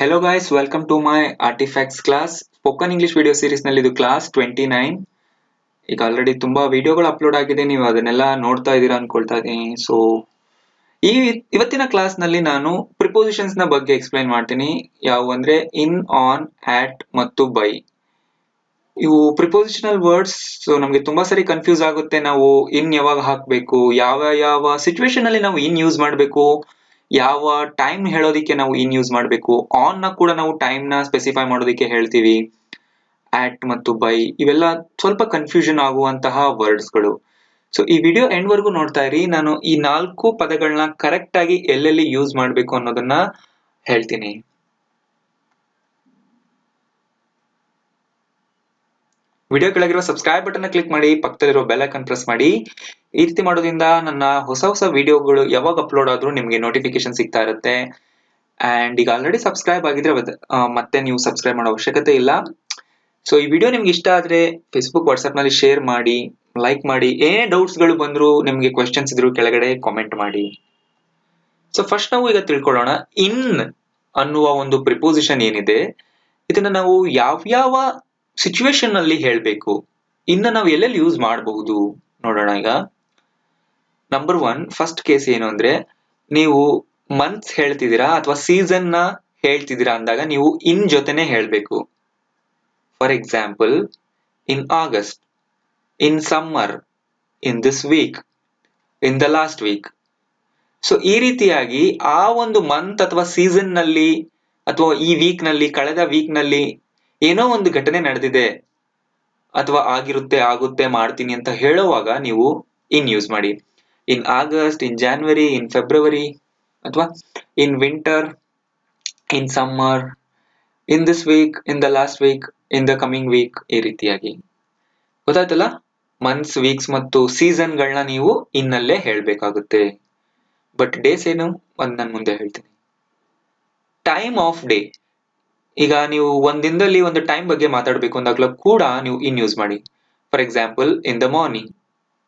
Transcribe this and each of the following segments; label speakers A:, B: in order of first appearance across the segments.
A: Hello guys welcome to my artifacts class spoken English video ಸೀರೀಸ್ನಲ್ಲಿ ಇದು class twenty nine ಈಗ already ತುಂಬಾ ವಿಡಿಯೋಗಳು upload ಆಗಿದೆ, ನೀವು ಅದನ್ನೆಲ್ಲ ನೋಡ್ತಾ ಇದ್ದೀರಾ ಅನ್ಕೊಳ್ತಾ ಇದ್ದೀನಿ. ಸೊ ಈ ಇವತ್ತಿನ ಕ್ಲಾಸ್ನಲ್ಲಿ ನಾನು ಪ್ರಿಪೋಸಿಷನ್ಸ್ನ ಬಗ್ಗೆ ಎಕ್ಸ್ಪ್ಲೈನ್ ಮಾಡ್ತೀನಿ. ಯಾವ ಅಂದ್ರೆ ಇನ್ ಆನ್ ಆಟ್ ಮತ್ತು ಬೈ ಇವು ಪ್ರಿಪೋಸಿಷನಲ್ ವರ್ಡ್ಸ್ ನಮಗೆ ತುಂಬಾ ಸರಿ ಕನ್ಫ್ಯೂಸ್ ಆಗುತ್ತೆ ನಾವು ಇನ್ ಯಾವಾಗ ಹಾಕ್ಬೇಕು, ಯಾವ ಯಾವ ಸಿಚುವೇಶನ್ ಅಲ್ಲಿ ನಾವು ಇನ್ ಯೂಸ್ ಮಾಡಬೇಕು ಯಾವ ಟೈಮ್ ಹೇಳೋದಿಕ್ಕೆ ನಾವು ಇನ್ ಯೂಸ್ ಮಾಡಬೇಕು? ಆನ್ನ ಕೂಡ ನಾವು ಟೈಮ್ನ ಸ್ಪೆಸಿಫೈ ಮಾಡೋದಿಕ್ಕೆ ಹೇಳ್ತೀವಿ. ಆಟ್ ಮತ್ತು ಬೈ ಇವೆಲ್ಲ ಸ್ವಲ್ಪ ಕನ್ಫ್ಯೂಷನ್ ಆಗುವಂತಹ ವರ್ಡ್ಸ್ಗಳು. ಸೊ ಈ ವಿಡಿಯೋ ಎಂಡ್ ವರ್ಗು ನೋಡ್ತಾ ಇರಿ. ನಾನು ಈ ನಾಲ್ಕು ಪದಗಳನ್ನ ಕರೆಕ್ಟ್ ಆಗಿ ಎಲ್ಲೆಲ್ಲಿ ಯೂಸ್ ಮಾಡಬೇಕು ಅನ್ನೋದನ್ನ ಹೇಳ್ತೀನಿ. ವಿಡಿಯೋ ಕೆಳಗಿರುವ ಸಬ್ಸ್ಕ್ರೈಬ್ ಬಟನ್ ಕ್ಲಿಕ್ ಮಾಡಿ ಪಕ್ಕದಲ್ಲಿರೋ ಬೆಲ್ ಐಕನ್ ಪ್ರೆಸ್ ಮಾಡಿ. ಈ ರೀತಿ ಮಾಡೋದ್ರಿಂದ ನನ್ನ ಹೊಸ ಹೊಸ ವಿಡಿಯೋಗಳು ಯಾವಾಗ ಅಪ್ಲೋಡ್ ಆದ್ರೂ ನಿಮಗೆ ನೋಟಿಫಿಕೇಶನ್ ಸಿಗ್ತಾ ಇರುತ್ತೆ. ಅಂಡ್ ಈಗ ಆಲ್ರೆಡಿ ಸಬ್ಸ್ಕ್ರೈಬ್ ಆಗಿದ್ರೆ ಮತ್ತೆ ನೀವು ಸಬ್ಸ್ಕ್ರೈಬ್ ಮಾಡೋ ಅವಶ್ಯಕತೆ ಇಲ್ಲ. ಸೊ ಈ ವಿಡಿಯೋ ನಿಮ್ಗೆ ಇಷ್ಟ ಆದ್ರೆ ಫೇಸ್ಬುಕ್ ವಾಟ್ಸಪ್ನಲ್ಲಿ ಶೇರ್ ಮಾಡಿ ಲೈಕ್ ಮಾಡಿ. ಏನೇ ಡೌಟ್ಸ್ಗಳು ಬಂದರೂ ನಿಮಗೆ ಕ್ವೆಶನ್ಸ್ ಇದ್ರು ಕೆಳಗಡೆ ಕಾಮೆಂಟ್ ಮಾಡಿ. ಸೊ ಫಸ್ಟ್ ನಾವು ಈಗ ತಿಳ್ಕೊಳ್ಳೋಣ ಇನ್ ಅನ್ನುವ ಒಂದು ಪ್ರಿಪೋಸಿಷನ್ ಏನಿದೆ, ಇದನ್ನ ನಾವು ಯಾವ್ಯಾವ ಸಿಚುವೇಶನ್ನಲ್ಲಿ ಹೇಳಬೇಕು, ಇನ್ನ ನಾವು ಎಲ್ಲೆಲ್ಲಿ ಯೂಸ್ ಮಾಡಬಹುದು, ನೋಡೋಣ ಈಗ. ನಂಬರ್ ಒನ್ ಫಸ್ಟ್ ಕೇಸ್ ಏನು ಅಂದ್ರೆ, ನೀವು ಮಂತ್ಸ್ ಹೇಳ್ತಿದ್ದೀರಾ ಅಥವಾ ಸೀಸನ್ನ ಹೇಳ್ತಿದ್ದೀರಾ ಅಂದಾಗ ನೀವು ಇನ್ ಜೊತೆನೆ ಹೇಳ್ಬೇಕು. For example in August in summer in this week in the last week so ಈ ರೀತಿಯಾಗಿ ಆ ಒಂದು ಮಂತ್ ಅಥವಾ ಸೀಸನ್ನಲ್ಲಿ ಅಥವಾ ಈ ವೀಕ್ನಲ್ಲಿ, ಕಳೆದ ವೀಕ್ನಲ್ಲಿ ಏನೋ ಒಂದು ಘಟನೆ ನಡೆದಿದೆ ಅಥವಾ ಆಗಿರುತ್ತೆ, ಆಗುತ್ತೆ, ಮಾಡ್ತೀನಿ ಅಂತ ಹೇಳುವಾಗ ನೀವು ಇನ್ ಯೂಸ್ ಮಾಡಿ. In August in January in February ಅಥವಾ in winter in summer in this week in the last week in the coming week ಈ ರೀತಿಯಾಗಿ. ಗೊತ್ತಾಯ್ತಲ್ಲ? ಮಂತ್ಸ್ ವೀಕ್ಸ್ ಮತ್ತು ಸೀಸನ್ಗಳನ್ನ ನೀವು ಇನ್ನಲ್ಲೇ ಹೇಳಬೇಕಾಗುತ್ತೆ. ಬಟ್ ಡೇಸ್ ಏನು? ಒಂದ್ ನಾನು ಮುಂದೆ ಹೇಳ್ತೀನಿ. ಟೈಮ್ ಆಫ್ ಡೇ ಈಗ ನೀವು ಒಂದ್ ದಿನದಲ್ಲಿ ಒಂದು ಟೈಮ್ ಬಗ್ಗೆ ಮಾತಾಡಬೇಕು ಅಂದಾಗ್ಲೂ ಕೂಡ ನೀವು ಇನ್ ಯೂಸ್ ಮಾಡಿ. For example in the morning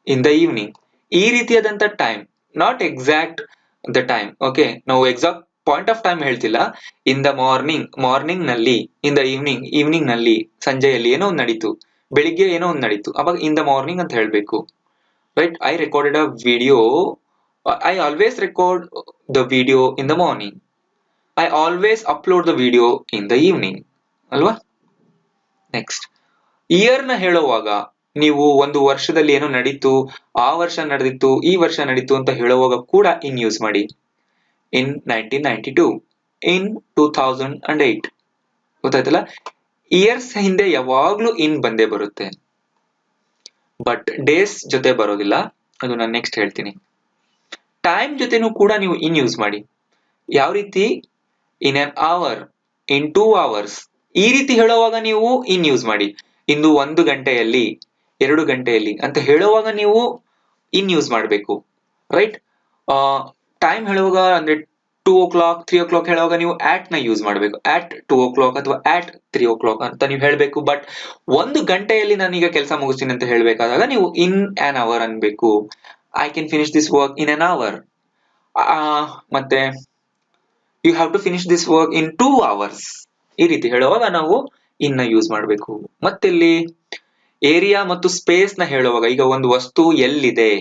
A: in the evening ಈ ರೀತಿಯಾದಂತ time not exact the time okay ನಾವು ಎಕ್ಸಾಕ್ಟ್ ಪಾಯಿಂಟ್ ಆಫ್ ಟೈಮ್ ಹೇಳ್ತಿಲ್ಲ. ಇನ್ ದ ಮಾರ್ನಿಂಗ್ ಮಾರ್ನಿಂಗ್ನಲ್ಲಿ ಇನ್ ದ ಈವ್ನಿಂಗ್ ಈವ್ನಿಂಗ್ನಲ್ಲಿ, ಸಂಜೆಯಲ್ಲಿ ಏನೋ ಒಂದು ನಡೀತು. ಬೆಳಿಗ್ಗೆ ಏನೋ ಒಂದು ನಡೀತು. ಅವಾಗ ಇನ್ ದ ಮಾರ್ನಿಂಗ್ ಅಂತ ಹೇಳ್ಬೇಕು. Right I recorded a video I always record the video in the morning I always upload the video in the evening ಅಲ್ವಾ? ನೆಕ್ಸ್ಟ್ ಇಯರ್ನ ಹೇಳುವಾಗ ನೀವು ಒಂದು ವರ್ಷದಲ್ಲಿ ಏನೋ ನಡೀತು? ಆ ವರ್ಷ ನಡೆದಿತ್ತು, ಈ ವರ್ಷ ನಡೀತು ಅಂತ ಹೇಳುವಾಗ ಕೂಡ ಇನ್ ಯೂಸ್ ಮಾಡಿ. In nineteen ninety two in two thousand and eight ಗೊತ್ತಾಯ್ತಲ್ಲ? ಇಯರ್ಸ್ ಹಿಂದೆ ಯಾವಾಗ್ಲೂ ಇನ್ ಬಂದೇ ಬರುತ್ತೆ. ಬಟ್ ಡೇಸ್ ಜೊತೆ ಬರೋದಿಲ್ಲ. ಅದು ನಾನು ನೆಕ್ಸ್ಟ್ ಹೇಳ್ತೀನಿ. ಟೈಮ್ ಜೊತೆನೂ ಕೂಡ ನೀವು ಇನ್ ಯೂಸ್ ಮಾಡಿ. ಯಾವ ರೀತಿ? In an hour in two hours ಈ ರೀತಿ ಹೇಳುವಾಗ ನೀವು ಇನ್ ಯೂಸ್ ಮಾಡಿ. ಇಂದು ಒಂದು ಗಂಟೆಯಲ್ಲಿ ಎರಡು ಗಂಟೆಯಲ್ಲಿ ಅಂತ ಹೇಳುವಾಗ ನೀವು ಇನ್ ಯೂಸ್ ಮಾಡಬೇಕು ರೈಟ್ ಟೈಮ್ ಹೇಳುವಾಗ ಅಂದ್ರೆ two o'clock three o'clock ಹೇಳುವಾಗ ನೀವು ಆಟ್ನ ಯೂಸ್ ಮಾಡಬೇಕು. ಆಟ್ ಟೂ ಓ ಕ್ಲಾಕ್ ಅಥವಾ ಆಟ್ ತ್ರೀ ಓ ಕ್ಲಾಕ್ ಅಂತ ನೀವು ಹೇಳಬೇಕು. ಬಟ್ ಒಂದು ಗಂಟೆಯಲ್ಲಿ ನಾನೀಗ ಕೆಲಸ ಮುಗಿಸ್ತೀನಿ ಅಂತ ಹೇಳಬೇಕಾದಾಗ ನೀವು ಇನ್ ಆನ್ ಅವರ್ ಅನ್ಬೇಕು. I can finish this work in an hour ಮತ್ತೆ you have to finish this work in two hours ಈ ರೀತಿ ಹೇಳುವಾಗ ನಾವು ಇನ್ನ ಯೂಸ್ ಮಾಡಬೇಕು. ಮತ್ತಿಲ್ಲಿ? ಏರಿಯಾ ಮತ್ತು ಸ್ಪೇಸ್ನ ಹೇಳುವಾಗ, ಈಗ ಒಂದು ವಸ್ತು ಎಲ್ಲಿದೆ?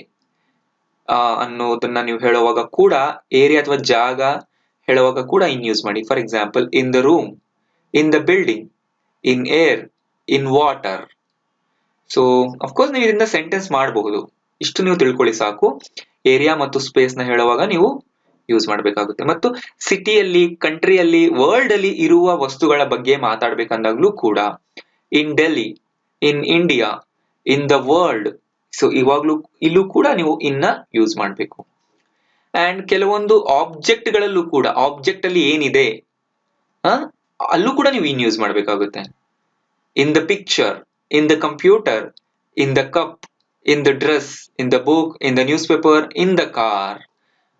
A: ಅನ್ನೋದನ್ನ ನೀವು ಹೇಳುವಾಗ ಕೂಡ, ಏರಿಯಾ ಅಥವಾ ಜಾಗ ಹೇಳುವಾಗ ಕೂಡ ಇನ್ ಯೂಸ್ ಮಾಡಿ. For example, in the room, in the building, in air, in water. So of course ನೀವು ಇದರಿಂದ ಸೆಂಟೆನ್ಸ್ ಮಾಡಬಹುದು. ಇಷ್ಟು ನೀವು ತಿಳ್ಕೊಳ್ಳಿ ಸಾಕು. ಏರಿಯಾ ಮತ್ತು ಸ್ಪೇಸ್ನ ಹೇಳುವಾಗ ನೀವು ಯೂಸ್ ಮಾಡಬೇಕಾಗುತ್ತೆ. ಮತ್ತು ಸಿಟಿಯಲ್ಲಿ, ಕಂಟ್ರಿಯಲ್ಲಿ, ವರ್ಲ್ಡ್ ಅಲ್ಲಿ ಇರುವ ವಸ್ತುಗಳ ಬಗ್ಗೆ ಮಾತಾಡ್ಬೇಕಂದಾಗ್ಲೂ ಕೂಡ, in Delhi in India in the world so ಇವಾಗ್ಲೂ, ಇಲ್ಲೂ ಕೂಡ ನೀವು ಇನ್ನ ಯೂಸ್ ಮಾಡಬೇಕು. ಅಂಡ್ ಕೆಲವೊಂದು ಆಬ್ಜೆಕ್ಟ್ ಗಳಲ್ಲೂ ಕೂಡ ಆಬ್ಜೆಕ್ಟ್ ಅಲ್ಲಿ ಏನಿದೆ ಅಲ್ಲೂ ಕೂಡ ನೀವು ಇನ್ ಯೂಸ್ ಮಾಡಬೇಕಾಗುತ್ತೆ. In the picture in the computer in the cup in the dress in the book in the newspaper in the car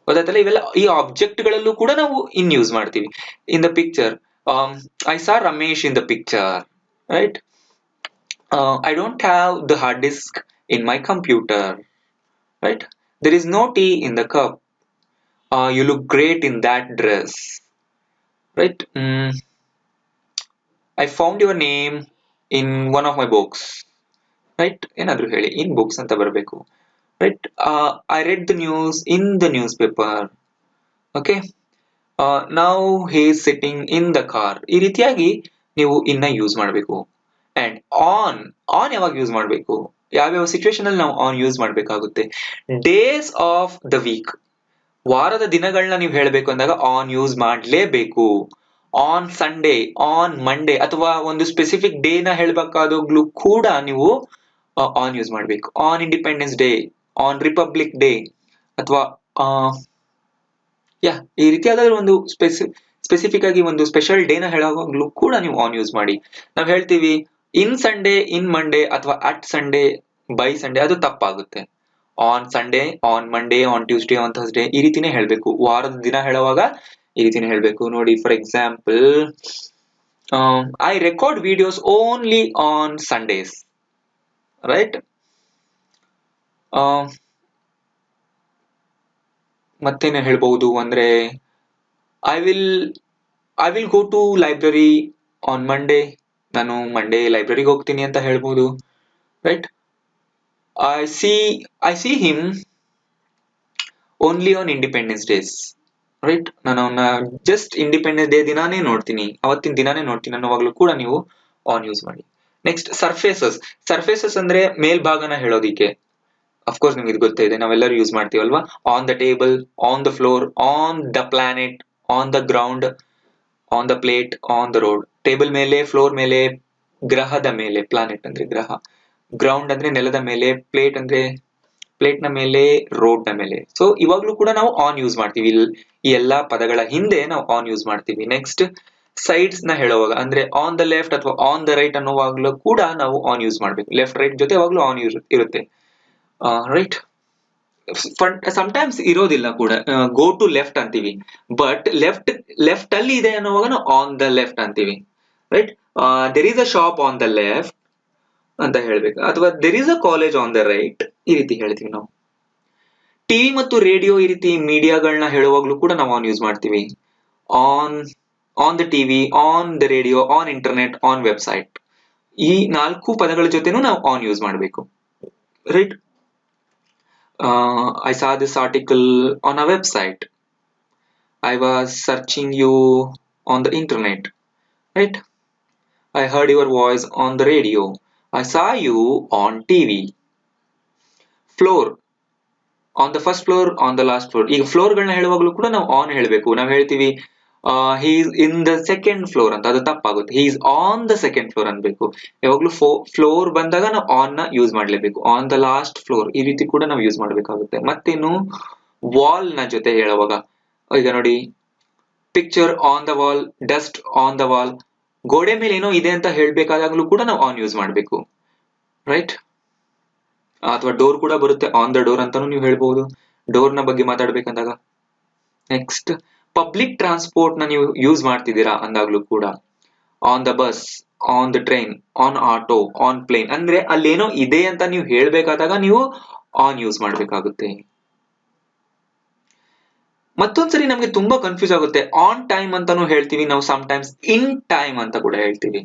A: ಗೊತ್ತಾಯ್ತಲ್ಲ? ಇವೆಲ್ಲ ಈ ಆಬ್ಜೆಕ್ಟ್ ಗಳಲ್ಲೂ ಕೂಡ ನಾವು ಇನ್ ಯೂಸ್ ಮಾಡ್ತೀವಿ. In the picture I saw Ramesh in the picture right I don't have the hard disk in my computer right there is no tea in the cup uh, you look great in that dress right I found your name in one of my books right ಏನಾದ್ರು ಹೇಳಿ ಇನ್ books ಅಂತ ಬರಬೇಕು right I read the news in the newspaper okay ನಾವು hey sitting in the car ಈ ರೀತಿಯಾಗಿ ನೀವು ಇನ್ನ use ಮಾಡಬೇಕು ಅಂಡ್ ಆನ್ ಆನ್ ಯಾವಾಗ ಯೂಸ್ ಮಾಡಬೇಕು? ಯಾವ್ಯಾವ ಸಿಚುವೇಶನ್ ಅಲ್ಲಿ ನಾವು ಆನ್ ಯೂಸ್ ಮಾಡಬೇಕಾಗುತ್ತೆ? ಡೇಸ್ ಆಫ್ ದ ವೀಕ್ ವಾರದ ದಿನಗಳನ್ನ ನೀವು ಹೇಳಬೇಕು ಅಂದಾಗ ಆನ್ ಯೂಸ್ ಮಾಡಲೇಬೇಕು. ಆನ್ ಸಂಡೇ ಆನ್ ಮಂಡೇ ಅಥವಾ ಒಂದು ಸ್ಪೆಸಿಫಿಕ್ ಡೇ ನ ಹೇಳ್ಬೇಕಾದಾಗ್ಲೂ ಕೂಡ ನೀವು ಆನ್ ಯೂಸ್ ಮಾಡಬೇಕು. On Independence Day on Republic Day ಅಥವಾ ಯಾ, ಈ ರೀತಿಯಾದ ಒಂದು ಸ್ಪೆಸಿ ಸ್ಪೆಸಿಫಿಕ್ ಆಗಿ ಒಂದು ಸ್ಪೆಷಲ್ ಡೇನ ಹೇಳುವಾಗ್ಲೂ ಕೂಡ ನೀವು ಆನ್ ಯೂಸ್ ಮಾಡಿ. ನಾವು ಹೇಳ್ತೀವಿ ಇನ್ ಸಂಡೇ ಇನ್ ಮಂಡೇ ಅಥವಾ ಅಟ್ ಸಂಡೇ ಬೈ ಸಂಡೇ ಅದು ತಪ್ಪಾಗುತ್ತೆ. On Sunday on Monday on Tuesday on Thursday ಈ ರೀತಿನೇ ಹೇಳಬೇಕು. ವಾರದ ದಿನ ಹೇಳುವಾಗ ಈ ರೀತಿನೇ ಹೇಳಬೇಕು. ನೋಡಿ for example I record videos only on Sundays right ಮತ್ತೇನು ಹೇಳ್ಬಹುದು ಅಂದ್ರೆ I will I will go to library on Monday ನಾನು ಮಂಡೇ ಲೈಬ್ರರಿಗೆ ಹೋಗ್ತೀನಿ ಅಂತ ಹೇಳ್ಬೋದು right I see I see him only on Independence days right ನಾನು ಅವನ್ನ ಜಸ್ಟ್ ಇಂಡಿಪೆಂಡೆನ್ಸ್ ಡೇ ದಿನಾನೇ ನೋಡ್ತೀನಿ, ಅವತ್ತಿನ ದಿನಾನೇ ನೋಡ್ತೀನಿ ಅನ್ನೋವಾಗ್ಲೂ ಕೂಡ ನೀವು ಆನ್ ಯೂಸ್ ಮಾಡಿ. ನೆಕ್ಸ್ಟ್ ಸರ್ಫೇಸಸ್ ಸರ್ಫೇಸಸ್ ಅಂದ್ರೆ ಮೇಲ್ಭಾಗನ ಹೇಳೋದಿಕ್ಕೆ. ಅಫ್ಕೋರ್ಸ್ ನಿಮ್ಗೆ ಇದು ಗೊತ್ತೇ ಇದೆ, ನಾವೆಲ್ಲರೂ use ಮಾಡ್ತೀವಲ್ವಾ? On the table on the floor on the planet on the ground on the plate on the road table ಮೇಲೆ, ಫ್ಲೋರ್ ಮೇಲೆ, ಗ್ರಹದ ಮೇಲೆ ಪ್ಲಾನೆಟ್ ಅಂದ್ರೆ ಗ್ರಹ. ಗ್ರೌಂಡ್ ಅಂದ್ರೆ ನೆಲದ ಮೇಲೆ, ಪ್ಲೇಟ್ ಅಂದ್ರೆ ಪ್ಲೇಟ್ನ ಮೇಲೆ ರೋಡ್ನ ಮೇಲೆ. ಸೊ ಇವಾಗ್ಲೂ ಕೂಡ ನಾವು ಆನ್ ಯೂಸ್ ಮಾಡ್ತೀವಿ. ಈ ಎಲ್ಲಾ ಪದಗಳ ಹಿಂದೆ ನಾವು ಆನ್ ಯೂಸ್ ಮಾಡ್ತೀವಿ. ನೆಕ್ಸ್ಟ್ ಸೈಡ್ಸ್ನ ಹೇಳುವಾಗ, ಅಂದ್ರೆ ಆನ್ ದ ಲೆಫ್ಟ್ ಅಥವಾ ಆನ್ ದ ರೈಟ್ ಅನ್ನುವಾಗ್ಲೂ ಕೂಡ ನಾವು ಆನ್ ಯೂಸ್ ಮಾಡ್ಬೇಕು. ಲೆಫ್ಟ್ ರೈಟ್ ಜೊತೆ ಯಾವಾಗ್ಲೂ ಆನ್ ಇರುತ್ತೆ. ರೈಟ್ ಸಮಟೈಮ್ಸ್ ಇರೋದಿಲ್ಲ ಕೂಡ. ಗೋ ಟು ಲೆಫ್ಟ್ ಅಂತೀವಿ. ಬಟ್ ಲೆಫ್ಟ್ ಲೆಫ್ಟ್ ಅಲ್ಲಿ ಇದೆ ಅನ್ನುವಾಗ ನಾವು ಆನ್ ದ ಲೆಫ್ಟ್ ಅಂತೀವಿ. Right there is a shop on the left ಅಂತ ಹೇಳ್ಬೇಕು. ಅಥವಾ there is a college on the right ಈ ರೀತಿ ಹೇಳ್ತೀವಿ ನಾವು. ಟಿವಿ ಮತ್ತು ರೇಡಿಯೋ ಈ ರೀತಿ ಮೀಡಿಯಾಗಳನ್ನ ಹೇಳುವಾಗ್ಲೂ ಕೂಡ ನಾವು ಆನ್ ಯೂಸ್ ಮಾಡ್ತೀವಿ. On on the TV on the radio on internet on website ಈ ನಾಲ್ಕು ಪದಗಳ ಜೊತೆನೂ ನಾವು ಆನ್ ಯೂಸ್ ಮಾಡಬೇಕು. Right I saw this article on a website I was searching you on the internet right I heard your voice on the radio I saw you on TV floor on the first floor on the last floor ಈಗ ಫ್ಲೋರ್ಗಳನ್ನ ಹೇಳುವಾಗಲೂ ಕೂಡ ನಾವು on ಹೇಳಬೇಕು. ನಾವು ಹೇಳ್ತೀವಿ he's in the second floor ಅಂತ. ಅದು ತಪ್ಪಾಗುತ್ತೆ. He's on the second floor ಅನ್ಬೇಕು. ಯಾವಾಗ್ಲೂ ಫೋ ಫ್ಲೋರ್ ಬಂದಾಗ ನಾವು ಆನ್ನ ಯೂಸ್ ಮಾಡಲೇಬೇಕು. ಆನ್ ದ ಲಾಸ್ಟ್ ಫ್ಲೋರ್ ಈ ರೀತಿ ಕೂಡ ನಾವು ಯೂಸ್ ಮಾಡಬೇಕಾಗುತ್ತೆ. ಮತ್ತೇನು? ವಾಲ್ನ ಜೊತೆ ಹೇಳುವಾಗ. ಈಗ ನೋಡಿ picture on the wall dust on the wall ಗೋಡೆ ಮೇಲೆ ಏನೋ ಇದೆ ಅಂತ ಹೇಳ್ಬೇಕಾದಾಗ್ಲೂ ಕೂಡ ನಾವು ಆನ್ ಯೂಸ್ ಮಾಡಬೇಕು ರೈಟ್ ಅಥವಾ ಡೋರ್ ಕೂಡ ಬರುತ್ತೆ ಆನ್ ದ ಡೋರ್ ಅಂತಾನು ನೀವು ಹೇಳ್ಬಹುದು ಡೋರ್ನ ಬಗ್ಗೆ ಮಾತಾಡ್ಬೇಕಂದಾಗ. ನೆಕ್ಸ್ಟ್ ಪಬ್ಲಿಕ್ ಟ್ರಾನ್ಸ್ಪೋರ್ಟ್ನ ನೀವು ಯೂಸ್ ಮಾಡ್ತಿದ್ದೀರಾ ಅಂದಾಗ್ಲೂ ಕೂಡ. On the bus on the train on auto on plane ಅಂದ್ರೆ ಅಲ್ಲೇನೋ ಇದೆ ಅಂತ ನೀವು ಹೇಳ್ಬೇಕಾದಾಗ ನೀವು ಆನ್ ಯೂಸ್ ಮಾಡ್ಬೇಕಾಗುತ್ತೆ. ಮತ್ತೊಂದ್ಸರಿ ನಮ್ಗೆ ತುಂಬಾ ಕನ್ಫ್ಯೂಸ್ ಆಗುತ್ತೆ. ಆನ್ ಟೈಮ್ ಅಂತಾನು ಹೇಳ್ತೀವಿ, ನಾವು ಸಮ್ ಟೈಮ್ಸ್ ಇನ್ ಟೈಮ್ ಅಂತ ಕೂಡ ಹೇಳ್ತೀವಿ.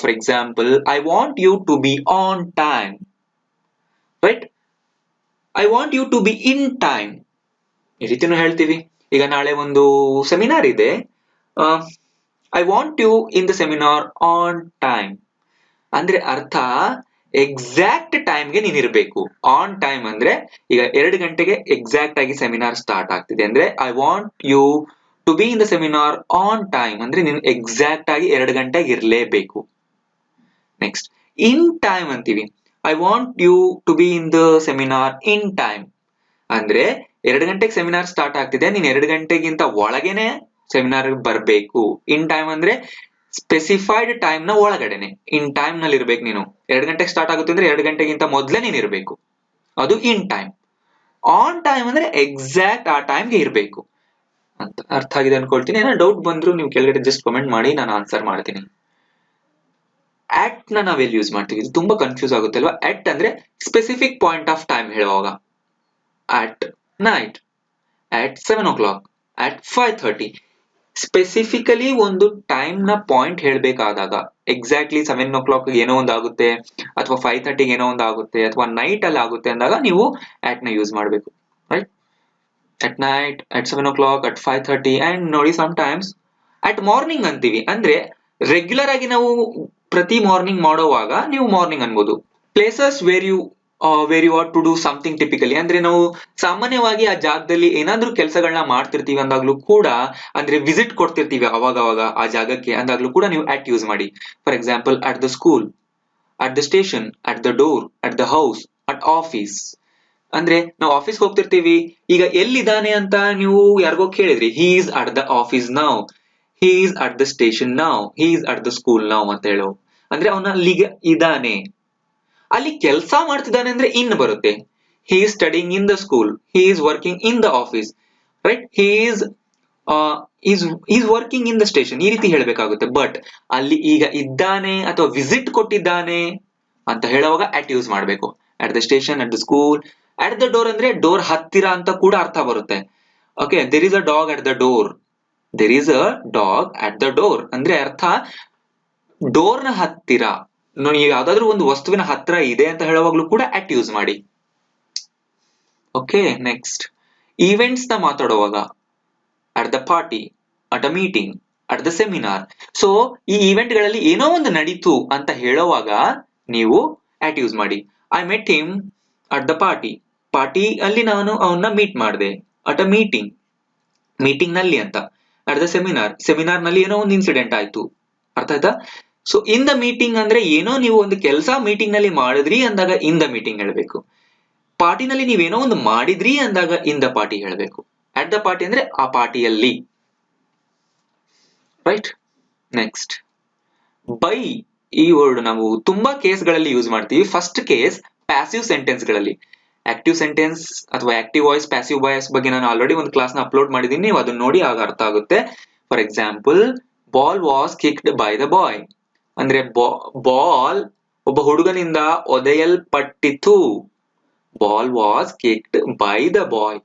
A: For example I want you to be on time right I want you to be in time ಈ ರೀತಿನೂ ಹೇಳ್ತೀವಿ. ಈಗ ನಾಳೆ ಒಂದು ಸೆಮಿನಾರ್ ಇದೆ. I want you in the seminar on time ಅಂದ್ರೆ ಅರ್ಥ ಎಕ್ಸಾಕ್ಟ್ ಟೈಮ್ಗೆ ನೀನ್ ಇರಬೇಕು. ಆನ್ ಟೈಮ್ ಅಂದ್ರೆ ಈಗ ಎರಡು ಗಂಟೆಗೆ ಎಕ್ಸಾಕ್ಟ್ ಆಗಿ ಸೆಮಿನಾರ್ ಸ್ಟಾರ್ಟ್ ಆಗ್ತಿದೆ. ಅಂದ್ರೆ I want you to be in the seminar on time ಅಂದ್ರೆ ನೀನು ಎಕ್ಸಾಕ್ಟ್ ಆಗಿ ಎರಡು ಗಂಟೆಗೆ ಇರಲೇಬೇಕು. ನೆಕ್ಸ್ಟ್ ಇನ್ ಟೈಮ್ ಅಂತೀವಿ. I want you to be in the seminar in time ಅಂದ್ರೆ ಎರಡು ಗಂಟೆಗೆ ಸೆಮಿನಾರ್ ಸ್ಟಾರ್ಟ್ ಆಗ್ತಿದೆ. ನೀನ್ ಎರಡು ಗಂಟೆಗಿಂತ ಒಳಗೇನೆ ಸೆಮಿನಾರ್ ಬರಬೇಕು. ಇನ್ ಟೈಮ್ ಅಂದ್ರೆ ಸ್ಪೆಸಿಫೈಡ್ ಟೈಮ್ನ ಒಳಗಡೆನೆ. ಇನ್ ಟೈಮ್ನಲ್ಲಿ ಇರ್ಬೇಕು ನೀನು. ಎರಡು ಗಂಟೆಗೆ ಸ್ಟಾರ್ಟ್ ಆಗುತ್ತೆ ಅಂದ್ರೆ ಎರಡು ಗಂಟೆಗಿಂತ ಮೊದಲೇ ನೀನು ಇರಬೇಕು. ಅದು ಇನ್ ಟೈಮ್ ಆನ್ ಟೈಮ್ ಅಂದ್ರೆ ಎಕ್ಸಾಕ್ಟ್ ಆ ಟೈಮ್ಗೆ ಇರಬೇಕು. ಅಂತ ಅರ್ಥ ಆಗಿದೆ ಅನ್ಕೊಳ್ತೀನಿ. ಏನೋ ಡೌಟ್ ಬಂದ್ರು ನೀವು ಕೆಳಗಡೆ ಜಸ್ಟ್ ಕಮೆಂಟ್ ಮಾಡಿ, ನಾನು ಆನ್ಸರ್ ಮಾಡ್ತೀನಿ. ಆಟ್ನ ನಾವೆಲ್ಲಿ ಯೂಸ್ ಮಾಡ್ತೀವಿ? ಇದು ತುಂಬಾ ಕನ್ಫ್ಯೂಸ್ ಆಗುತ್ತೆ ಅಲ್ವಾ? ಆಟ್ ಅಂದ್ರೆ ಸ್ಪೆಸಿಫಿಕ್ ಪಾಯಿಂಟ್ ಆಫ್ ಟೈಮ್ ಹೇಳುವಾಗ. At night at seven o'clock at five thirty specifically ಒಂದು ಟೈಮ್ನ ಪಾಯಿಂಟ್ ಹೇಳ್ಬೇಕಾದಾಗ ಎಕ್ಸಾಕ್ಟ್ಲಿ ಸೆವೆನ್ ಓ ಕ್ಲಾಕ್ ಏನೋ ಒಂದು ಆಗುತ್ತೆ ಅಥವಾ ಫೈವ್ ಥರ್ಟಿಗೆ ಏನೋ ಒಂದು ಆಗುತ್ತೆ ಅಥವಾ ನೈಟ್ ಅಲ್ಲಿ ಆಗುತ್ತೆ ಅಂದಾಗ ನೀವು ಆಟ್ನ ಯೂಸ್ ಮಾಡಬೇಕು right at night at seven o'clock at five thirty and ನೋಡಿ ಸಮ್ ಟೈಮ್ಸ್ ಅಟ್ ಮಾರ್ನಿಂಗ್ ಅಂತೀವಿ. ಅಂದ್ರೆ ರೆಗ್ಯುಲರ್ ಆಗಿ ನಾವು ಪ್ರತಿ ಮಾರ್ನಿಂಗ್ ಮಾಡೋವಾಗ ನೀವು ಮಾರ್ನಿಂಗ್ ಅನ್ಬೋದು. Places where you where you are to do something typically ಅಂದ್ರೆ ನಾವು ಸಾಮಾನ್ಯವಾಗಿ ಆ ಜಾಗದಲ್ಲಿ ಏನಾದ್ರೂ ಕೆಲಸಗಳನ್ನ ಮಾಡ್ತಿರ್ತೀವಿ ಅಂದಾಗ್ಲೂ ಕೂಡ, ಅಂದ್ರೆ ವಿಸಿಟ್ ಕೊಡ್ತಿರ್ತೀವಿ ಅವಾಗ ಅವಾಗ ಆ ಜಾಗಕ್ಕೆ ಅಂದಾಗ್ಲೂ ಕೂಡ ನೀವು ಅಟ್ ಯೂಸ್ ಮಾಡಿ. For example at the school at the station at the door at the house at office ಅಂದ್ರೆ ನಾವು ಆಫೀಸ್ ಹೋಗ್ತಿರ್ತೀವಿ. ಈಗ ಎಲ್ಲಿದ್ದಾನೆ ಅಂತ ನೀವು ಯಾರಿಗೋ ಕೇಳಿದ್ರಿ. Is at the office now is at the station now he is at the school now ಅಂತ ಹೇಳೋ. ಅಂದ್ರೆ ಅವನ ಅಲ್ಲಿಗೆ ಇದಾನೆ ಅಲ್ಲಿ ಕೆಲಸ ಮಾಡ್ತಿದ್ದಾನೆ ಅಂದ್ರೆ ಇನ್ ಬರುತ್ತೆ. He is studying in the school he is working in the office right he is is is working in the station ಈ ರೀತಿ ಹೇಳಬೇಕಾಗುತ್ತೆ. ಬಟ್ ಅಲ್ಲಿ ಈಗ ಇದ್ದಾನೆ ಅಥವಾ ವಿಸಿಟ್ ಕೊಟ್ಟಿದ್ದಾನೆ ಅಂತ ಹೇಳುವಾಗ ಅಟ್ ಯೂಸ್ ಮಾಡಬೇಕು. At the station at the school at the door ಅಂದ್ರೆ ಡೋರ್ ಹತ್ತಿರ ಅಂತ ಕೂಡ ಅರ್ಥ ಬರುತ್ತೆ. Okay there is a dog at the door there is a dog at the door ಅಂದ್ರೆ ಅರ್ಥ ಡೋರ್ನ ಹತ್ತಿರ. ನೋಡಿ ಯಾವ್ದಾದ್ರು ಒಂದು ವಸ್ತುವಿನ ಹತ್ರ ಇದೆ ಅಂತ ಹೇಳುವಾಗ್ಲೂ ಕೂಡ ಅಟ್ ಯೂಸ್ ಮಾಡಿ. ಓಕೆ ನೆಕ್ಸ್ಟ್ ಈವೆಂಟ್ಸ್ನ ಮಾತಾಡುವಾಗ at the party at a meeting at the seminar so ಈ ಈವೆಂಟ್ಗಳಲ್ಲಿ ಏನೋ ಒಂದು ನಡೀತು ಅಂತ ಹೇಳುವಾಗ ನೀವು ಅಟ್ ಯೂಸ್ ಮಾಡಿ. I met him at the party party ಅಲ್ಲಿ ನಾನು ಅವನ್ನ ಮೀಟ್ ಮಾಡಿದೆ. ಅಟ್ ಅ ಮೀಟಿಂಗ್ ಮೀಟಿಂಗ್ನಲ್ಲಿ ಅಂತ. ಅಟ್ ದ ಸೆಮಿನಾರ್ ಸೆಮಿನಾರ್ನಲ್ಲಿ ಏನೋ ಒಂದು ಇನ್ಸಿಡೆಂಟ್ ಆಯ್ತು. ಅರ್ಥ ಆಯ್ತಾ? ಸೊ ಇನ್ ದ ಮೀಟಿಂಗ್ ಅಂದ್ರೆ ಏನೋ ನೀವು ಒಂದು ಕೆಲಸ ಮೀಟಿಂಗ್ನಲ್ಲಿ ಮಾಡಿದ್ರಿ ಅಂದಾಗ ಇನ್ ದ ಮೀಟಿಂಗ್ ಹೇಳ್ಬೇಕು. ಪಾರ್ಟಿನಲ್ಲಿ ನೀವೇನೋ ಒಂದು ಮಾಡಿದ್ರಿ ಅಂದಾಗ ಇನ್ ದ ಪಾರ್ಟಿ ಹೇಳ್ಬೇಕು. ಅಟ್ ದ ಪಾರ್ಟಿ ಅಂದ್ರೆ ಆ ಪಾರ್ಟಿಯಲ್ಲಿ. ರೈಟ್ ನೆಕ್ಸ್ಟ್ ಬೈ ಈ ವರ್ಡ್ ನಾವು ತುಂಬಾ ಕೇಸ್ಗಳಲ್ಲಿ ಯೂಸ್ ಮಾಡ್ತೀವಿ. ಫಸ್ಟ್ ಕೇಸ್ ಪ್ಯಾಸಿವ್ ಸೆಂಟೆನ್ಸ್ಗಳಲ್ಲಿ ಆಕ್ಟಿವ್ ಸೆಂಟೆನ್ಸ್ ಅಥವಾ ಆಕ್ಟಿವ್ ವಾಯ್ಸ್ ಪ್ಯಾಸಿವ್ ವಾಯ್ಸ್ ಬಗ್ಗೆ ನಾನು ಆಲ್ರೆಡಿ ಒಂದು ಕ್ಲಾಸ್ನ ಅಪ್ಲೋಡ್ ಮಾಡಿದ್ದೀನಿ. ನೀವು ಅದನ್ನ ನೋಡಿ ಆಗ ಅರ್ಥ ಆಗುತ್ತೆ. For example ball was kicked by the boy ಅಂದ್ರೆ ಬಾಲ್ ಒಬ್ಬ ಹುಡುಗನಿಂದ ಒದೆಯಲ್ಪಟ್ಟಿತು. Ball was kicked by the boy.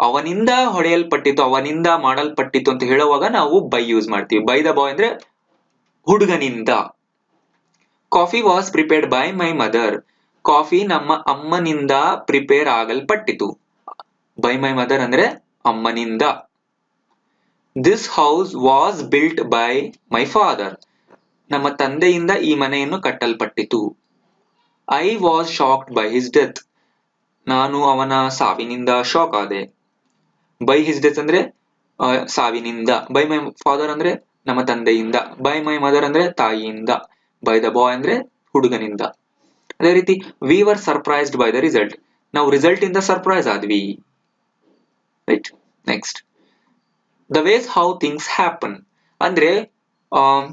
A: ಅವನಿಂದ ಹೊಡೆಯಲ್ಪಟ್ಟಿತ್ತು ಅವನಿಂದ ಮಾಡಲ್ಪಟ್ಟಿತ್ತು ಅಂತ ಹೇಳುವಾಗ ನಾವು ಬೈ ಯೂಸ್ ಮಾಡ್ತೀವಿ. ಬೈ ದ ಬಾಯ್ ಅಂದ್ರೆ ಹುಡುಗನಿಂದ. Coffee was prepared by my mother. Coffee ನಮ್ಮ ಅಮ್ಮನಿಂದ ಪ್ರಿಪೇರ್ ಆಗಲ್ಪಟ್ಟಿತು. ಬೈ ಮೈ ಮದರ್ ಅಂದ್ರೆ ಅಮ್ಮನಿಂದ. This house was built by my father ನಮ್ಮ ತಂದೆಯಿಂದ ಈ ಮನೆಯನ್ನು ಕಟ್ಟಲ್ಪಟ್ಟಿತು. I was shocked by his death ನಾನು ಅವನ ಸಾವಿನಿಂದ ಶಾಕ್ ಆದೆ. ಬೈ ಹಿಸ್ ಡೆತ್ ಅಂದ್ರೆ ಸಾವಿನಿಂದ. ಬೈ ಮೈ ಫಾದರ್ ಅಂದ್ರೆ, ನಮ್ಮ ತಂದೆಯಿಂದ. ಬೈ ಮೈ ಮದರ್ ಅಂದ್ರೆ, ತಾಯಿಯಿಂದ. ಬೈ ದ ಬಾಯ್ ಅಂದ್ರೆ, ಹುಡುಗನಿಂದ. ಅದೇ ರೀತಿ we were surprised by the result ನಾವು ರಿಸಲ್ಟ್ ಇಂದ ಸರ್ಪ್ರೈಸ್ ಆದ್ವಿ. Right next the ways how things happen ಅಂದ್ರೆ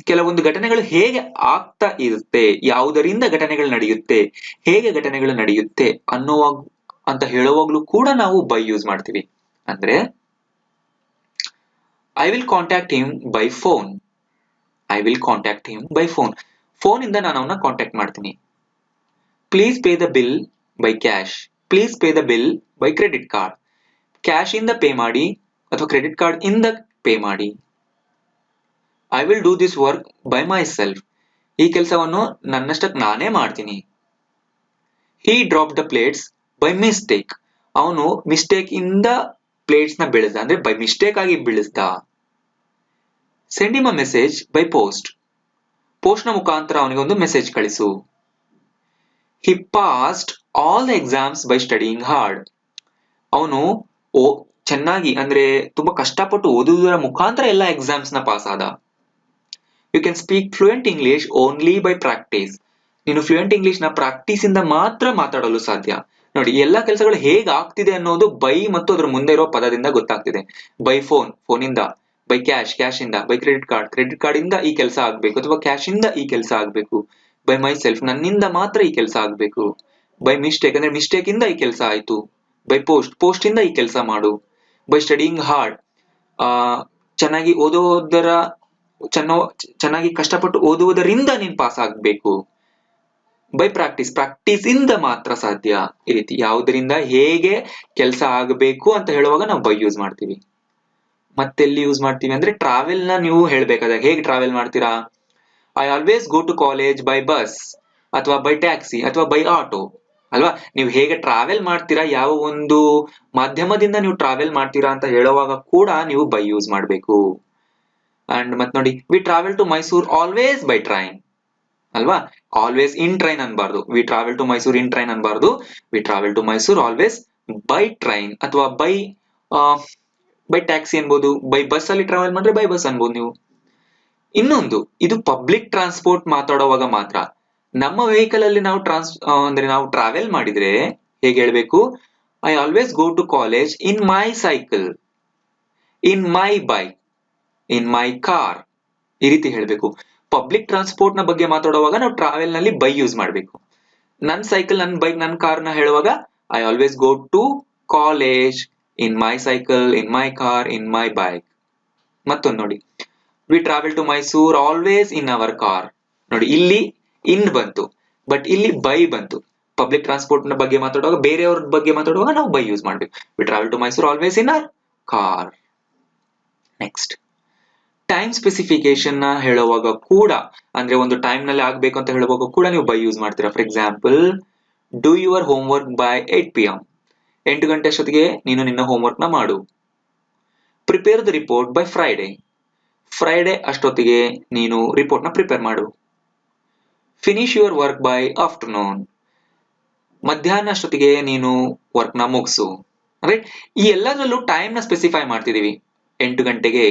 A: ಕೆಲವೊಂದು ಘಟನೆಗಳು ಹೇಗೆ ಆಗ್ತಾ ಇರುತ್ತೆ, ಯಾವುದರಿಂದ ಘಟನೆಗಳು ನಡೆಯುತ್ತೆ, ಹೇಗೆ ಘಟನೆಗಳು ನಡೆಯುತ್ತೆ ಅನ್ನುವಾಗ ಅಂತ ಹೇಳುವಾಗ್ಲೂ ಕೂಡ ನಾವು ಬೈ ಯೂಸ್ ಮಾಡ್ತೀವಿ. ಅಂದ್ರೆ I will contact him by phone I will contact him by phone phone ಇಂದ ನಾನು ಅವನ್ನ ಕಾಂಟ್ಯಾಕ್ಟ್ ಮಾಡ್ತೀನಿ. Please pay the bill by cash please pay the bill by credit card cash ಇಂದ ಪೇ ಮಾಡಿ ಅಥವಾ credit card ಇಂದ pay ಮಾಡಿ. I will do this work by myself ಈ ಕೆಲಸವನ್ನು ನನ್ನಷ್ಟಕ್ಕೆ ನಾನೇ ಮಾಡ್ತೀನಿ. He drop the plates by mistake ಅವನು ಮಿಸ್ಟೇಕ್ ಇಂದ ಪ್ಲೇಟ್ಸ್ನ ಬೆಳೆದ, ಅಂದ್ರೆ ಬೈ ಮಿಸ್ಟೇಕ್ ಆಗಿ ಬೀಳಿಸ್ದ. Send him a message by post ಪೋಸ್ಟ್ನ ಮುಖಾಂತರ ಅವನಿಗೆ ಒಂದು ಮೆಸೇಜ್ ಕಳಿಸು. He passed all the exams by studying hard ಅವನು ಓ, ಚೆನ್ನಾಗಿ, ಅಂದ್ರೆ ತುಂಬಾ ಕಷ್ಟಪಟ್ಟು ಓದುವುದರ ಮುಖಾಂತರ ಎಲ್ಲ ಎಕ್ಸಾಮ್ಸ್ನ ಪಾಸ್ ಆದ. You can speak fluent English only by practice ನೀನು ಫ್ಲೂಯೆಂಟ್ ಇಂಗ್ಲಿಷ್ನ ಪ್ರಾಕ್ಟೀಸ್ ಇಂದ ಮಾತ್ರ ಮಾತಾಡಲು ಸಾಧ್ಯ. ನೋಡಿ, ಎಲ್ಲ ಕೆಲಸಗಳು ಹೇಗ್ ಆಗ್ತಿದೆ ಅನ್ನೋದು ಬೈ ಮತ್ತು ಅದ್ರ ಮುಂದೆ ಇರೋ ಪದದಿಂದ ಗೊತ್ತಾಗ್ತಿದೆ. ಬೈ ಫೋನ್ ಫೋನಿಂದ ಬೈ ಕ್ಯಾಶ್ ಕ್ಯಾಶ್ ಇಂದ. By credit card credit card ಇಂದ ಈ ಕೆಲಸ ಆಗ್ಬೇಕು ಅಥವಾ ಕ್ಯಾಶ್ ಇಂದ ಈ ಕೆಲಸ ಆಗ್ಬೇಕು. ಬೈ ಮೈ ಸೆಲ್ಫ್ ನನ್ನಿಂದ ಮಾತ್ರ ಈ ಕೆಲಸ ಆಗ್ಬೇಕು. ಬೈ ಮಿಸ್ಟೇಕ್ ಅಂದ್ರೆ ಮಿಸ್ಟೇಕ್ ಇಂದ ಈ ಕೆಲಸ ಆಯ್ತು. ಬೈ ಪೋಸ್ಟ್ ಪೋಸ್ಟ್ ಇಂದ ಈ ಕೆಲಸ ಮಾಡು. ಬೈ ಸ್ಟಡಿಂಗ್ ಹಾರ್ಡ್ ಚೆನ್ನಾಗಿ ಓದೋದರ ಚೆನ್ನ, ಚೆನ್ನಾಗಿ ಕಷ್ಟಪಟ್ಟು ಓದುವುದರಿಂದ ನೀನ್ ಪಾಸ್ ಆಗ್ಬೇಕು. ಬೈ ಪ್ರಾಕ್ಟೀಸ್ ಪ್ರಾಕ್ಟೀಸ್ ಇಂದ ಮಾತ್ರ ಸಾಧ್ಯ. ಈ ರೀತಿ ಯಾವುದರಿಂದ ಹೇಗೆ ಕೆಲಸ ಆಗಬೇಕು ಅಂತ ಹೇಳುವಾಗ ನಾವು ಬೈ ಯೂಸ್ ಮಾಡ್ತೀವಿ. ಮತ್ತೆಲ್ಲಿ ಯೂಸ್ ಮಾಡ್ತೀವಿ ಅಂದ್ರೆ ಟ್ರಾವೆಲ್ನ ನೀವು ಹೇಳ್ಬೇಕಾದಾಗ ಹೇಗೆ ಟ್ರಾವೆಲ್ ಮಾಡ್ತೀರಾ? I always go to college by bus ಅಥವಾ ಬೈ ಟ್ಯಾಕ್ಸಿ ಅಥವಾ ಬೈ ಆಟೋ ಅಲ್ವಾ? ನೀವು ಹೇಗೆ ಟ್ರಾವೆಲ್ ಮಾಡ್ತೀರಾ? ಯಾವ ಒಂದು ಮಾಧ್ಯಮದಿಂದ ನೀವು ಟ್ರಾವೆಲ್ ಮಾಡ್ತೀರಾ ಅಂತ ಹೇಳುವಾಗ ಕೂಡ ನೀವು ಬೈ ಯೂಸ್ ಮಾಡಬೇಕು. ಅಂಡ್ ಮತ್ ನೋಡಿ we travel to Mysore always by train ಅಲ್ವಾ? Always in train ಅನ್ಬಾರ್ದು. We travel to Mysore in train ಅನ್ಬಾರ್ದು. We travel to Mysore always by train ಅಥವಾ ಬೈ ಬೈ ಟ್ಯಾಕ್ಸಿ ಅನ್ಬೋದು ಬೈ ಬಸ್ ಅಲ್ಲಿ travel ಮಾಡಿದ್ರೆ by bus ಅನ್ಬೋದು ನೀವು. ಇನ್ನೊಂದು, ಇದು public transport ಮಾತಾಡುವಾಗ ಮಾತ್ರ. ನಮ್ಮ ವೆಹಿಕಲ್ ಅಲ್ಲಿ ನಾವು ಟ್ರಾನ್ಸ್ ಅಂದ್ರೆ ನಾವು ಟ್ರಾವೆಲ್ ಮಾಡಿದ್ರೆ ಹೇಗೆ ಹೇಳ್ಬೇಕು? I always go to college in my cycle in my bike in my car ಈ ರೀತಿ ಹೇಳಬೇಕು. ಪಬ್ಲಿಕ್ ಟ್ರಾನ್ಸ್ಪೋರ್ಟ್ನ ಬಗ್ಗೆ ಮಾತಾಡುವಾಗ ನಾವು ಟ್ರಾವೆಲ್ನಲ್ಲಿ ಬೈ ಯೂಸ್ ಮಾಡಬೇಕು. ನನ್ನ ಸೈಕಲ್ ನನ್ನ ಬೈಕ್ ನನ್ನ ಕಾರ್ನ ಹೇಳುವಾಗ I always go to college in my cycle in my car in my bike ಮತ್ತೊಂದು ನೋಡಿ. We travel to Mysore always in our car ನೋಡಿ, ಇಲ್ಲಿ ಇನ್ ಬಂತು ಬಟ್ ಇಲ್ಲಿ ಬೈ ಬಂತು. ಪಬ್ಲಿಕ್ ಟ್ರಾನ್ಸ್ಪೋರ್ಟ್ನ ಬಗ್ಗೆ ಮಾತಾಡುವಾಗ, ಬೇರೆಯವ್ರ ಬಗ್ಗೆ ಮಾತಾಡುವಾಗ ನಾವು ಬೈ ಯೂಸ್ ಮಾಡ್ಬೇಕು. We travel to Mysore always in our car next time ಸ್ಪೆಸಿಫಿಕೇಶನ್ನ ಹೇಳುವಾಗ ಕೂಡ, ಅಂದ್ರೆ ಒಂದು ಟೈಮ್ನಲ್ಲಿ ಆಗ್ಬೇಕು ಅಂತ ಹೇಳುವಾಗ ಕೂಡ ನೀವು ಬೈ ಯೂಸ್ ಮಾಡ್ತೀರಾ. For example do your homework by eight P M ಎಂಟು ಗಂಟೆ ಅಷ್ಟೊತ್ತಿಗೆ ನೀನು ನಿನ್ನ ಹೋಮ್ ವರ್ಕ್ನ ಮಾಡು. Prepare the report by Friday Friday ಅಷ್ಟೊತ್ತಿಗೆ ನೀನು ರಿಪೋರ್ಟ್ನ ಪ್ರಿಪೇರ್ ಮಾಡು. Finish your work by afternoon ಮಧ್ಯಾಹ್ನ ಅಷ್ಟೊತ್ತಿಗೆ ನೀನು ವರ್ಕ್ನ ಮುಗಿಸು. ರೈಟ್ ಈ ಎಲ್ಲದರಲ್ಲೂ ಟೈಮ್ನ ಸ್ಪೆಸಿಫೈ ಮಾಡ್ತಿದೀವಿ ಎಂಟು ಗಂಟೆಗೆ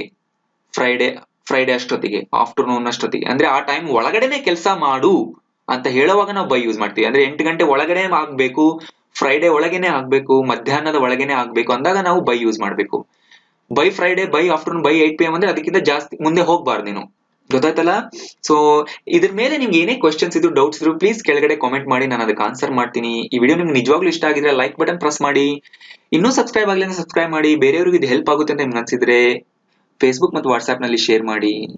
A: ಫ್ರೈಡೆ ಫ್ರೈಡೆ ಅಷ್ಟೊತ್ತಿಗೆ ಆಫ್ಟರ್ನೂನ್ ಅಷ್ಟೊತ್ತಿಗೆ. ಅಂದ್ರೆ ಆ ಟೈಮ್ ಒಳಗಡೆನೆ ಕೆಲಸ ಮಾಡು ಅಂತ ಹೇಳುವಾಗ ನಾವು ಬೈ ಯೂಸ್ ಮಾಡ್ತೀವಿ. ಅಂದ್ರೆ ಎಂಟು ಗಂಟೆ ಒಳಗಡೆ ಆಗ್ಬೇಕು ಫ್ರೈಡೆ ಒಳಗೇನೆ ಆಗ್ಬೇಕು, ಮಧ್ಯಾಹ್ನದ ಒಳಗೇನೆ ಆಗ್ಬೇಕು ಅಂದಾಗ ನಾವು ಬೈ ಯೂಸ್ ಮಾಡ್ಬೇಕು. By Friday by afternoon by eight P M ಅಂದ್ರೆ ಅದಕ್ಕಿಂತ ಜಾಸ್ತಿ ಮುಂದೆ ಹೋಗ್ಬಾರ್ದು ನೀನು. ಗೊತ್ತಾಯ್ತಲ್ಲ? ಸೊ ಇದ್ರ ಮೇಲೆ ನಿಮ್ಗೆ ಏನೇ ಕ್ವಶನ್ಸ್ ಇದ್ರು ಡೌಟ್ಸ್ ಇದ್ರು ಪ್ಲೀಸ್ ಕೆಳಗಡೆ ಕಾಮೆಂಟ್ ಮಾಡಿ, ನಾನು ಅದಕ್ಕೆ ಆನ್ಸರ್ ಮಾಡ್ತೀನಿ. ಈ ವಿಡಿಯೋ ನಿಮ್ಗೆ ನಿಜವಾಗ್ಲೂ ಇಷ್ಟ ಆಗಿದ್ರೆ ಲೈಕ್ ಬಟನ್ ಪ್ರೆಸ್ ಮಾಡಿ. ಇನ್ನೂ ಸಬ್ಸ್ಕ್ರೈಬ್ ಆಗಲಿ ಸಬ್ಸ್ಕ್ರೈಬ್ ಮಾಡಿ. ಬೇರೆಯವ್ರಿಗೆ ಇದು ಹೆಲ್ಪ್ ಆಗುತ್ತೆ ಅಂತ ನಿಮ್ಗೆ ಅನ್ಸಿದ್ರೆ ಫೇಸ್ಬುಕ್ ಮತ್ತು ವಾಟ್ಸ್ಆಪ್ನಲ್ಲಿ ಶೇರ್ ಮಾಡಿ.